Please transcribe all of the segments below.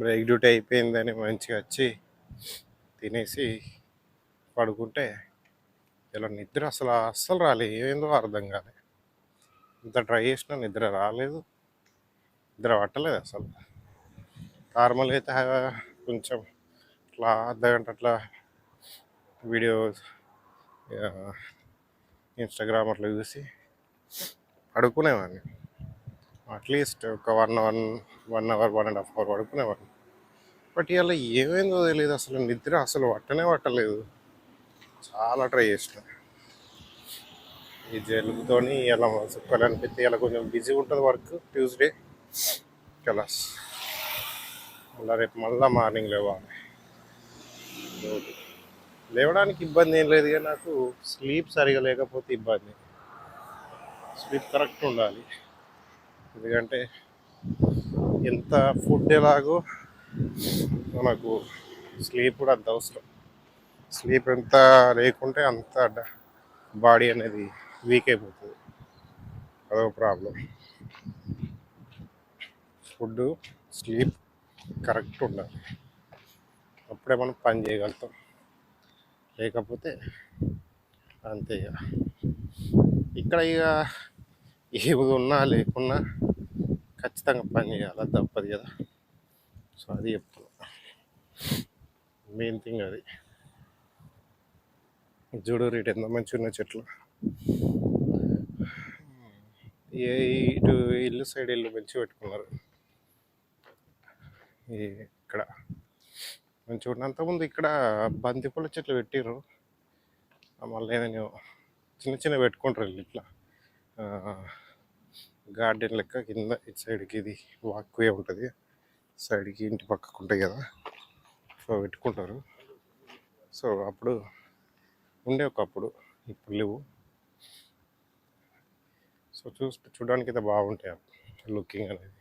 Break duty అయిపోయిందని మంచిగా వచ్చి తినేసి పడుకుంటే ఇలా నిద్ర అసలు అస్సలు రాలేదు. ఏందో అర్థం కాలేదు ఇంత ట్రై చేసినా నిద్ర రాలేదు. నిద్ర పట్టలేదు అసలు. నార్మల్ అయితే కొంచెం ఇట్లా అర్ధ గంట అట్లా వీడియోస్ ఇన్స్టాగ్రామ్ అట్లా చూసి పడుకునేవాడిని. అట్లీస్ట్ ఒక one one one hour one and half hour పడుకునేవాడిని. But ఇవాళ ఏమైందో తెలియదు అసలు నిద్ర అసలు పట్టనే పట్టలేదు. చాలా ట్రై చేసిన. ఈ జలుబుతోని ఇలా సుక్కలు అనిపిస్తే ఇలా కొంచెం బిజీ ఉంటుంది వర్క్ ట్యూస్డే. కలాస్ మళ్ళీ రేపు మళ్ళీ మార్నింగ్ లేవాలి. రోజు. లేవడానికి ఇబ్బంది ఏం లేదు కానీ నాకు స్లీప్ సరిగా లేకపోతే ఇబ్బంది. స్లీప్ కరెక్ట్ ఉండాలి. ఎందుకంటే ఎంత ఫుడ్ ఎలాగో మనకు స్లీప్ కూడా అంత అవసరం. స్లీప్ ఎంత లేకుంటే అంత బాడీ అనేది వీక్ అయిపోతుంది. అదొక ప్రాబ్లం. ఫుడ్ స్లీప్ కరెక్ట్ ఉండాలి. అప్పుడే మనం పని చేయగలుగుతాం. లేకపోతే అంతే ఇక. ఇక్కడ ఇక ఏవి ఉన్నా లేకున్నా ఖచ్చితంగా పని చేయాలి? తప్పదు కదా. సో అది చెప్తున్నా మెయిన్ థింగ్ అది. జూడు రేటు ఎంత మంచిగా ఉన్న చెట్లు. ఏ ఇటు ఇల్లు సైడ్ ఇల్లు మంచిగా పెట్టుకున్నారు. ఇక్కడ మంచిగా ఉన్నంత ముందు ఇక్కడ బంతిపూల చెట్లు పెట్టిర్రు. మళ్ళీ నేను చిన్న చిన్న పెట్టుకుంటారు ఇట్లా. గార్డెన్ లెక్క కింద ఇటు సైడ్కి ఇది వాక్వే ఉంటుంది. సైడ్కి ఇంటి పక్కకు ఉంటాయి కదా. సో పెట్టుకుంటారు. సో అప్పుడు ఉండే ఒకప్పుడు ఇప్పుడు లేవు. సో చూస్తే చూడడానికి అయితే బాగుంటాయి లుకింగ్ అనేది.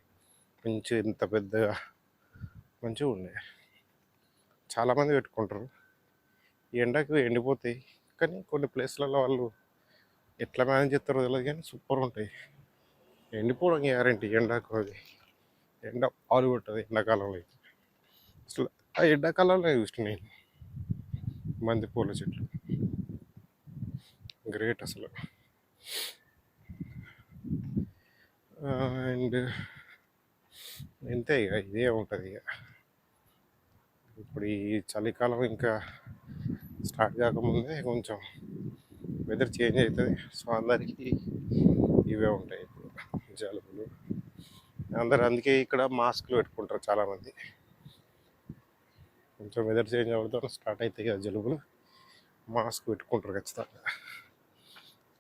మంచి ఇంత పెద్దగా మంచిగా ఉండే చాలామంది పెట్టుకుంటారు. ఈ ఎండకు ఎండిపోతాయి. కానీ కొన్ని ప్లేస్లలో వాళ్ళు ఎట్లా మేనేజ్ చేస్తారో తెలియదు కానీ సూపర్ ఉంటాయి. ఎండిపోవడం గ్యారంటీ? ఎండకు అది. ఎండ పాలు కొట్టదు ఎండాకాలంలో అయితే. అసలు ఆ ఎండాకాలంలో చూసిన నేను మంది పూల చెట్లు. గ్రేట్ అసలు. అండ్ ఇంతే ఇక ఇదే ఉంటుంది ఇక. ఇప్పుడు ఈ చలికాలం ఇంకా స్టార్ట్ కాకముందే కొంచెం వెదర్ చేంజ్ అవుతుంది. సో అందరికీ ఇవే ఉంటాయి. ఇప్పుడు జలుబులు అందరు అందుకే ఇక్కడ మాస్క్లు పెట్టుకుంటారు చాలామంది. కొంచెం వెదర్ చేంజ్ అవ్వడంతో స్టార్ట్ అవుతాయి కదా జలుబులు. మాస్క్ పెట్టుకుంటారు ఖచ్చితంగా.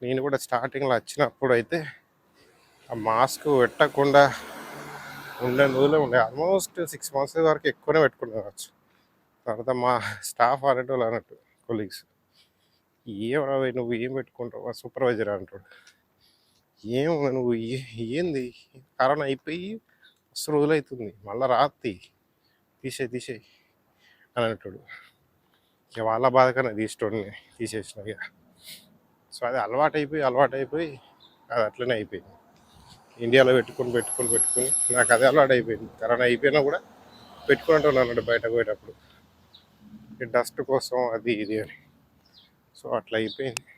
నేను కూడా స్టార్టింగ్లో వచ్చినప్పుడు అయితే ఆ మాస్క్ పెట్టకుండా ఉండే రోజులే ఉండే. ఆల్మోస్ట్ సిక్స్ మంత్స్ వరకు ఎక్కువనే పెట్టుకునేవచ్చు తర్వాత మా స్టాఫ్ అనేటోళ్ళు అన్నట్టు కొలీగ్స్ ఏం నువ్వు ఏం పెట్టుకుంటావు? సూపర్వైజర్ అంటాడు. ఏం నువ్వు ఏంది? కరోనా అయిపోయి మస్తు రోజులు అవుతుంది మళ్ళీ రాత్రి. తీసే తీసేయి అని అంటాడు. ఇక వాళ్ళ బాధ కన్నా తీసుకోండి తీసేసిన ఇక. సో అది అలవాటు అయిపోయి అలవాటు అయిపోయి అది అట్లనే అయిపోయింది. ఇండియాలో పెట్టుకొని పెట్టుకొని పెట్టుకొని నాకు అదే అలవాటు అయిపోయింది కరోనా అయిపోయినా కూడా పెట్టుకుంటాను అన్నాడు బయటకు పోయేటప్పుడు. ఈ డస్ట్ కోసం అది ఇది అని. సో అట్లా అయిపోయింది.